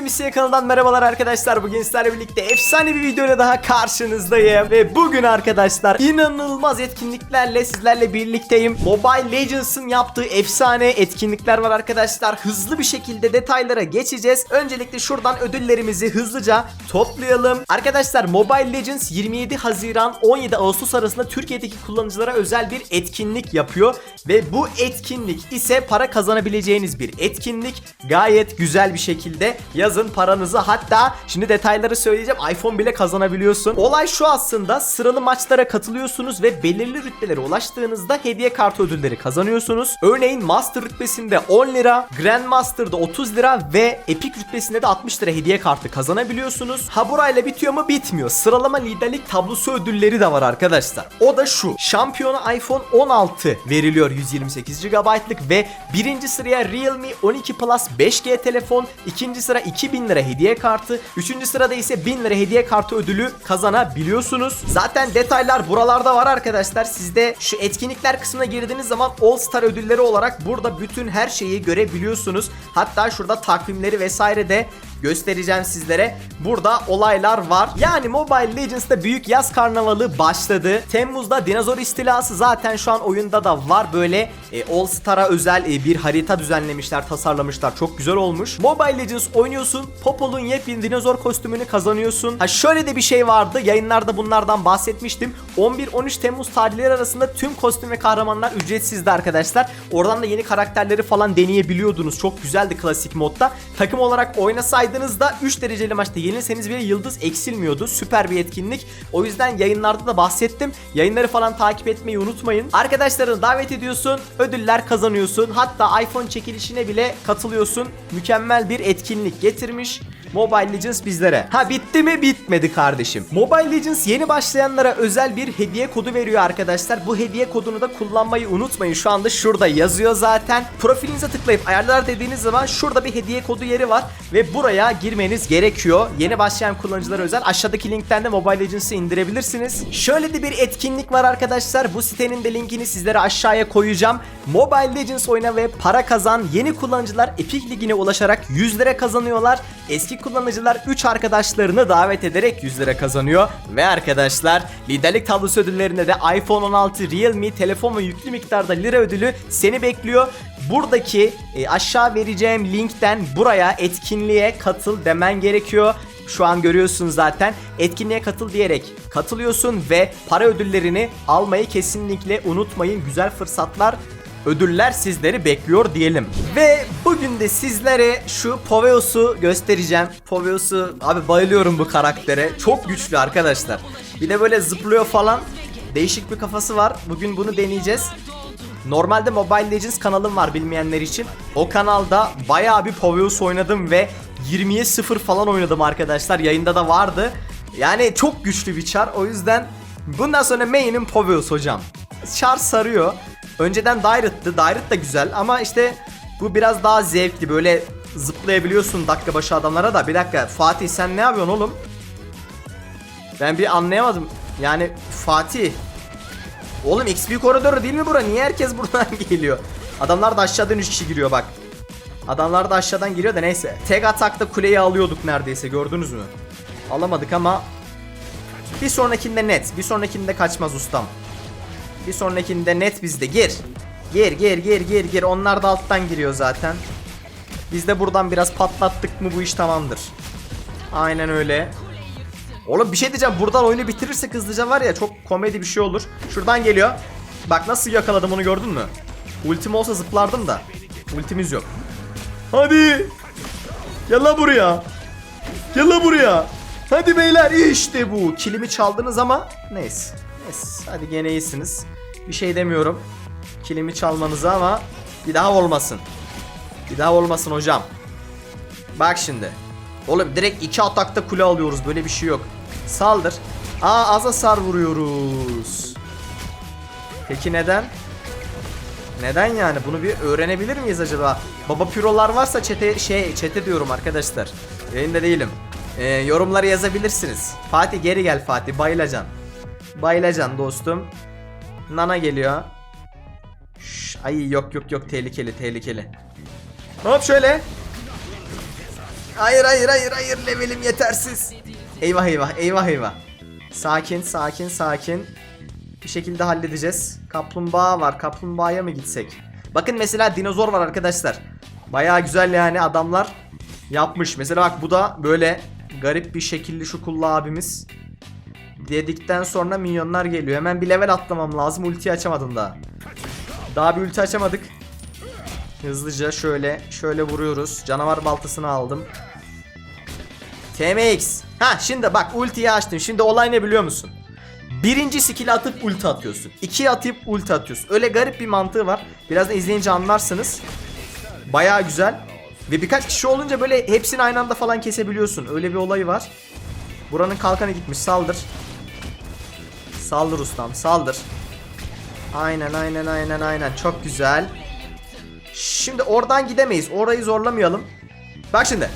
Hepinize Misiye kanalından merhabalar arkadaşlar. Bugün sizlerle birlikte efsane bir videoyla daha karşınızdayım. Ve bugün arkadaşlar inanılmaz etkinliklerle sizlerle birlikteyim. Mobile Legends'ın yaptığı efsane etkinlikler var arkadaşlar. Hızlı bir şekilde detaylara geçeceğiz. Öncelikle şuradan ödüllerimizi hızlıca toplayalım. Arkadaşlar Mobile Legends 27 Haziran 17 Ağustos arasında Türkiye'deki kullanıcılara özel bir etkinlik yapıyor. Ve bu etkinlik ise para kazanabileceğiniz bir etkinlik. Gayet güzel bir şekilde yazın paranızı hatta şimdi detayları söyleyeceğim iPhone bile kazanabiliyorsun. Olay şu aslında sıralı maçlara katılıyorsunuz ve belirli rütbelere ulaştığınızda hediye kartı ödülleri kazanıyorsunuz. Örneğin Master rütbesinde 10 lira, Grandmaster'da 30 lira ve Epic rütbesinde de 60 lira hediye kartı kazanabiliyorsunuz. Ha burayla bitiyor mu? Bitmiyor. Sıralama liderlik tablosu ödülleri de var arkadaşlar. O da şu. Şampiyona iPhone 16 veriliyor 128 GB'lık ve birinci sıraya Realme 12 Plus 5G telefon, ikinci sıra 2000 lira hediye kartı, üçüncü sırada ise 1000 lira hediye kartı ödülü kazanabiliyorsunuz. Zaten detaylar buralarda var arkadaşlar. Siz de şu etkinlikler kısmına girdiğiniz zaman All Star ödülleri olarak burada bütün her şeyi görebiliyorsunuz. Hatta şurada takvimleri vesaire de göstereceğim sizlere. Burada olaylar var. Yani Mobile Legends'ta büyük yaz karnavalı başladı. Temmuz'da dinozor istilası zaten şu an oyunda da var. Böyle e, All Star'a özel e, bir harita düzenlemişler, tasarlamışlar. Çok güzel olmuş. Mobile Legends oynuyorsun. Popol'un yepyeni dinozor kostümünü kazanıyorsun. Ha şöyle de bir şey vardı. Yayınlarda bunlardan bahsetmiştim. 11-13 Temmuz tarihleri arasında tüm kostüm ve kahramanlar ücretsizdi arkadaşlar. Oradan da yeni karakterleri falan deneyebiliyordunuz. Çok güzeldi klasik modda. Takım olarak oynasaydığınızda 3 dereceli maçta yenilseniz bile yıldız eksilmiyordu. Süper bir etkinlik. O yüzden yayınlarda da bahsettim. Yayınları falan takip etmeyi unutmayın. Arkadaşlarını davet ediyorsun. Ödüller kazanıyorsun. Hatta iPhone çekilişine bile katılıyorsun. Mükemmel bir etkinlik getirmiş. Mobile Legends bizlere. Ha bitti mi? Bitmedi kardeşim. Mobile Legends yeni başlayanlara özel bir hediye kodu veriyor arkadaşlar. Bu hediye kodunu da kullanmayı unutmayın. Şu anda şurada yazıyor zaten. Profilinize tıklayıp ayarlar dediğiniz zaman şurada bir hediye kodu yeri var ve buraya girmeniz gerekiyor. Yeni başlayan kullanıcılara özel aşağıdaki linkten de Mobile Legends'ı indirebilirsiniz. Şöyle de bir etkinlik var arkadaşlar. Bu sitenin de linkini sizlere aşağıya koyacağım. Mobile Legends oyna ve para kazan. Yeni kullanıcılar Epic Ligi'ne ulaşarak 100 lira kazanıyorlar. Eski kullanıcılar 3 arkadaşlarını davet ederek 100 lira kazanıyor. Ve arkadaşlar liderlik tablosu ödüllerinde de iPhone 16, Realme, telefon ve yüklü miktarda lira ödülü seni bekliyor. Buradaki e, aşağı vereceğim linkten buraya etkinliğe katıl demen gerekiyor. Şu an görüyorsun zaten. Etkinliğe katıl diyerek katılıyorsun ve para ödüllerini almayı kesinlikle unutmayın. Güzel fırsatlar ödüller sizleri bekliyor diyelim. Ve bugün de sizlere şu Poveos'u göstereceğim. Poveos'u abi bayılıyorum bu karaktere. Çok güçlü arkadaşlar. Bir de böyle zıplıyor falan. Değişik bir kafası var. Bugün bunu deneyeceğiz. Normalde Mobile Legends kanalım var bilmeyenler için. O kanalda bayağı bir Poveos oynadım ve 20'ye 0 falan oynadım arkadaşlar. Yayında da vardı. Yani çok güçlü bir çar. O yüzden bundan sonra main'im Poveos hocam. Çar sarıyor. Önceden Dairet'tı. Dairet da güzel ama işte bu biraz daha zevkli. Böyle zıplayabiliyorsun dakika başı adamlara da. Bir dakika Fatih sen ne yapıyorsun oğlum? Ben bir anlayamadım. Yani Fatih Oğlum XP koridoru değil mi bura? Niye herkes buradan geliyor? Adamlar da aşağıdan 3 kişi giriyor bak. Adamlar da aşağıdan giriyor da neyse. Tek atakta kuleyi alıyorduk neredeyse gördünüz mü? Alamadık ama bir sonrakinde net. Bir sonrakinde kaçmaz ustam. Bir sonrakinde net bizde. Gir. Gir gir gir gir gir. Onlar da alttan giriyor zaten. Biz de buradan biraz patlattık mı bu iş tamamdır. Aynen öyle. Oğlum bir şey diyeceğim. Buradan oyunu bitirirsek hızlıca var ya çok komedi bir şey olur. Şuradan geliyor. Bak nasıl yakaladım onu gördün mü? Ultim olsa zıplardım da. Ultimiz yok. Hadi. Gel lan buraya. Gel lan buraya. Hadi beyler işte bu. Kilimi çaldınız ama neyse. Hadi gene iyisiniz. Bir şey demiyorum. Kilimi çalmanıza ama bir daha olmasın. Bir daha olmasın hocam. Bak şimdi. Oğlum direkt iki atakta kule alıyoruz. Böyle bir şey yok. Saldır. Aa az hasar vuruyoruz. Peki neden? Neden yani? Bunu bir öğrenebilir miyiz acaba? Baba pirolar varsa çete şey çete diyorum arkadaşlar. Yayında değilim. Ee, yorumları yazabilirsiniz. Fatih geri gel Fatih. Bayılacan. Bayılacan dostum. Nana geliyor. Şş, ay yok yok yok tehlikeli tehlikeli. Hop şöyle. Hayır hayır hayır hayır levelim yetersiz. Eyvah eyvah eyvah eyvah. Sakin sakin sakin. Bir şekilde halledeceğiz. Kaplumbağa var. Kaplumbağaya mı gitsek? Bakın mesela dinozor var arkadaşlar. Baya güzel yani adamlar yapmış. Mesela bak bu da böyle garip bir şekilli şu kullu abimiz. Dedikten sonra minyonlar geliyor. Hemen bir level atlamam lazım. Ultiyi açamadım daha. Daha bir ulti açamadık. Hızlıca şöyle şöyle vuruyoruz. Canavar baltasını aldım. TMX. Ha şimdi bak ultiyi açtım. Şimdi olay ne biliyor musun? Birinci skill atıp ulti atıyorsun. İkiye atıp ulti atıyorsun. Öyle garip bir mantığı var. Birazdan izleyince anlarsınız. Baya güzel. Ve birkaç kişi olunca böyle hepsini aynı anda falan kesebiliyorsun. Öyle bir olayı var. Buranın kalkanı gitmiş. Saldır. Saldır ustam. Saldır. Aynen aynen aynen aynen. Çok güzel. Şimdi oradan gidemeyiz. Orayı zorlamayalım. Bak şimdi.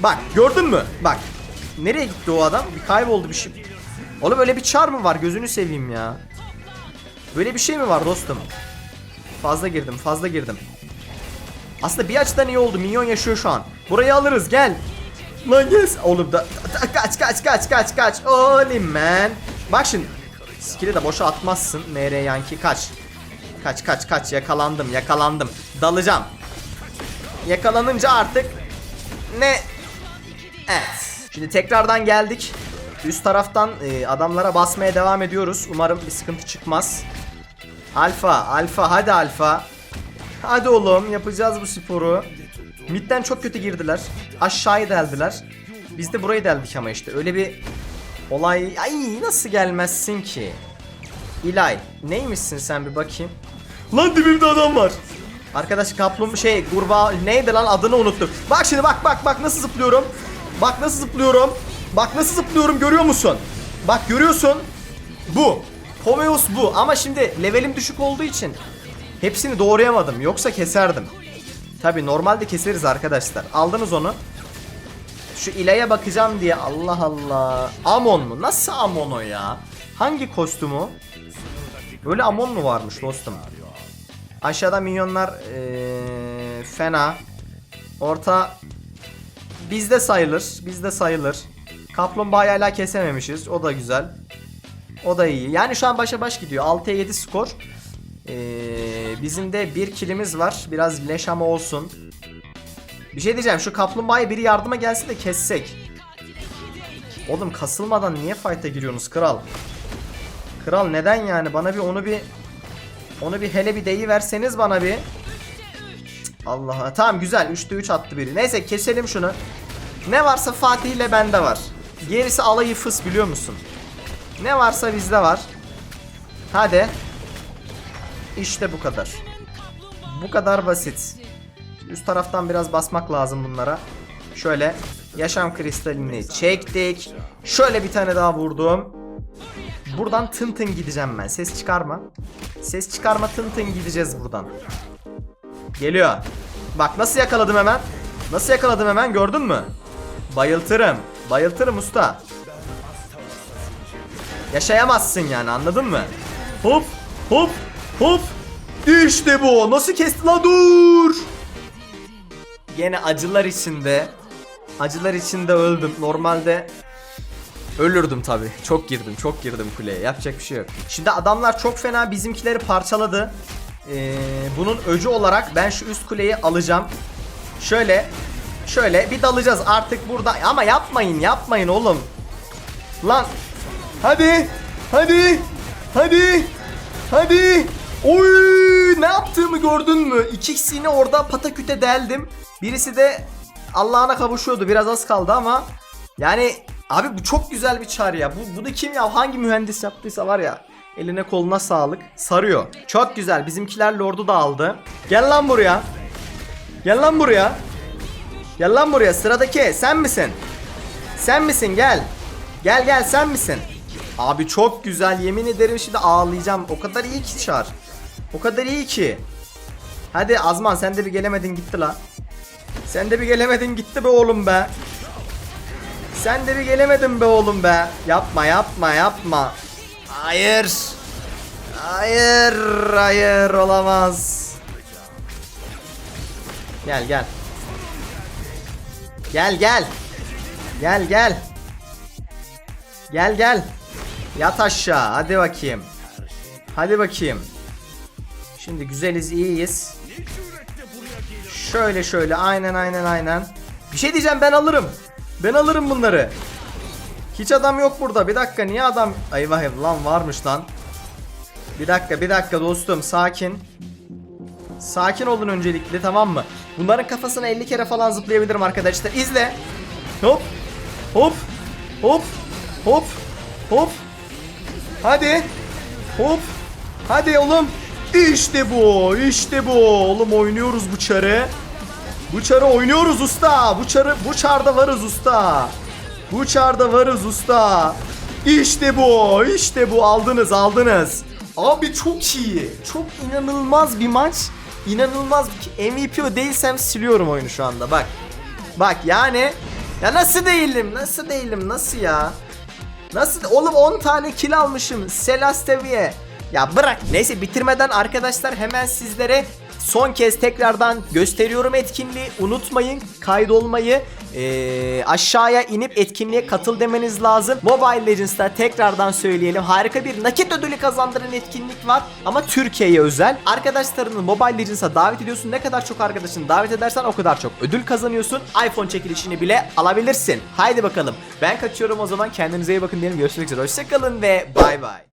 Bak gördün mü? Bak. Nereye gitti o adam? Bir kayboldu bir şey. Oğlum öyle bir çar mı var? Gözünü seveyim ya. Böyle bir şey mi var dostum? Fazla girdim, fazla girdim. Aslında bir açıdan iyi oldu. Minyon yaşıyor şu an. Burayı alırız gel. Lan yes. Oğlum da kaç kaç kaç kaç kaç. Oğlum man. Bak şimdi. Skill'i de boşa atmazsın. MR Yankee kaç. Kaç kaç kaç yakalandım yakalandım. Dalacağım. Yakalanınca artık ne? Evet. Şimdi tekrardan geldik. Üst taraftan e, adamlara basmaya devam ediyoruz. Umarım bir sıkıntı çıkmaz. Alfa, alfa, hadi alfa. Hadi oğlum yapacağız bu sporu. Midden çok kötü girdiler. Aşağıyı deldiler. Biz de burayı deldik ama işte öyle bir olay. Ay nasıl gelmezsin ki? İlay neymişsin sen bir bakayım. Lan dibimde adam var. Arkadaş kaplum şey kurbağa neydi lan adını unuttum. Bak şimdi bak bak bak nasıl zıplıyorum. Bak nasıl zıplıyorum. Bak nasıl zıplıyorum görüyor musun? Bak görüyorsun. Bu. Pomeus bu ama şimdi levelim düşük olduğu için hepsini doğrayamadım. Yoksa keserdim. Tabi normalde keseriz arkadaşlar. Aldınız onu. Şu İlay'a bakacağım diye Allah Allah. Amon mu? Nasıl Amon o ya? Hangi kostümü? Böyle Amon mu varmış dostum? Aşağıda minyonlar ee, fena. Orta bizde sayılır. Bizde sayılır. Kaplumbağayı hala kesememişiz. O da güzel. O da iyi. Yani şu an başa baş gidiyor. 6'ya 7 skor. Ee, bizim de bir kilimiz var. Biraz leş ama olsun. Bir şey diyeceğim. Şu kaplumbağaya biri yardıma gelsin de kessek. Oğlum kasılmadan niye fight'a giriyorsunuz kral? Kral neden yani? Bana bir onu bir onu bir hele bir deyi verseniz bana bir. Cık, Allah tamam güzel 3'te 3 attı biri. Neyse keselim şunu. Ne varsa Fatih ile bende var. Gerisi alayı fıs biliyor musun? Ne varsa bizde var. Hadi. İşte bu kadar. Bu kadar basit. Üst taraftan biraz basmak lazım bunlara. Şöyle yaşam kristalini çektik. Şöyle bir tane daha vurdum. Buradan tın tın gideceğim ben. Ses çıkarma. Ses çıkarma tın tın gideceğiz buradan. Geliyor. Bak nasıl yakaladım hemen. Nasıl yakaladım hemen gördün mü? Bayıltırım. Bayıltırım usta. Yaşayamazsın yani anladın mı? Hop hop hop. İşte bu. Nasıl kesti la dur. Gene acılar içinde. Acılar içinde öldüm. Normalde Ölürdüm tabi. Çok girdim, çok girdim kuleye. Yapacak bir şey yok. Şimdi adamlar çok fena bizimkileri parçaladı. Ee, bunun öcü olarak ben şu üst kuleyi alacağım. Şöyle, şöyle bir dalacağız artık burada. Ama yapmayın, yapmayın oğlum. Lan, hadi, hadi, hadi, hadi. Oy, ne yaptığımı gördün mü? İkisini orada pataküte deldim. Birisi de Allah'ına kavuşuyordu. Biraz az kaldı ama yani Abi bu çok güzel bir çar ya. Bu, bunu kim ya? Hangi mühendis yaptıysa var ya. Eline koluna sağlık. Sarıyor. Çok güzel. Bizimkiler lordu da aldı. Gel lan buraya. Gel lan buraya. Gel lan buraya. Sıradaki sen misin? Sen misin? Gel. Gel gel sen misin? Abi çok güzel. Yemin ederim şimdi ağlayacağım. O kadar iyi ki çar. O kadar iyi ki. Hadi Azman sen de bir gelemedin gitti la. Sen de bir gelemedin gitti be oğlum be. Sen de bir gelemedin be oğlum be. Yapma yapma yapma. Hayır. Hayır hayır olamaz. Gel gel. Gel gel. Gel gel. Gel gel. Yat aşağı. Hadi bakayım. Hadi bakayım. Şimdi güzeliz, iyiyiz. Şöyle şöyle aynen aynen aynen. Bir şey diyeceğim ben alırım. Ben alırım bunları. Hiç adam yok burada. Bir dakika niye adam... Eyvah eyvah lan varmış lan. Bir dakika bir dakika dostum sakin. Sakin olun öncelikle tamam mı? Bunların kafasına 50 kere falan zıplayabilirim arkadaşlar. İzle. Hop. Hop. Hop. Hop. Hop. Hadi. Hop. Hadi oğlum. İşte bu. işte bu. Oğlum oynuyoruz bu çarı. Bu çarı oynuyoruz usta. Bu çarı bu çarda varız usta. Bu çarda varız usta. İşte bu. işte bu. Aldınız aldınız. Abi çok iyi. Çok inanılmaz bir maç. İnanılmaz bir MVP değilsem siliyorum oyunu şu anda. Bak. Bak yani ya nasıl değilim? Nasıl değilim? Nasıl ya? Nasıl? Oğlum 10 tane kill almışım. Selasteviye. Ya bırak. Neyse bitirmeden arkadaşlar hemen sizlere son kez tekrardan gösteriyorum etkinliği. Unutmayın kaydolmayı. Ee, aşağıya inip etkinliğe katıl demeniz lazım. Mobile Legends'ta tekrardan söyleyelim. Harika bir nakit ödülü kazandıran etkinlik var. Ama Türkiye'ye özel. Arkadaşlarını Mobile Legends'a davet ediyorsun. Ne kadar çok arkadaşını davet edersen o kadar çok ödül kazanıyorsun. iPhone çekilişini bile alabilirsin. Haydi bakalım. Ben kaçıyorum o zaman. Kendinize iyi bakın diyelim. Görüşmek üzere. Hoşçakalın ve bay bay.